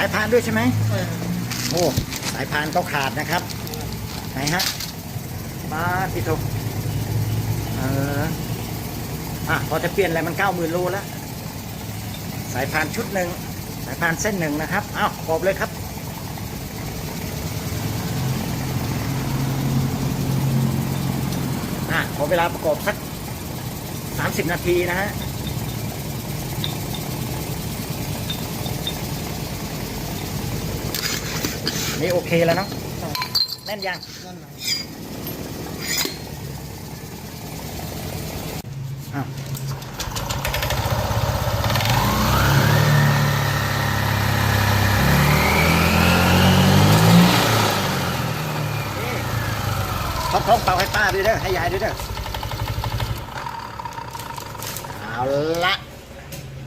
สายพานด้วยใช่ไหมเออโอ้สายพานก็ขาดนะครับ ไหนฮะมาพี่ทุกเอออะพอจะเปลี่ยนอะไรมันเก้าหมื่นโลแล้ว สายพานชุดหนึ่งสายพานเส้นหนึ่งนะครับอ้าวประกอบเลยครับอะขอเวลาประกอบสักสามสิบนาทีนะฮะ นี่โอเคแล้วเนาะแน่นยังนั่ะท้องท้องเป่าให้ป้าด้วยเด้อให้ยายด้วยเด้อเอาละ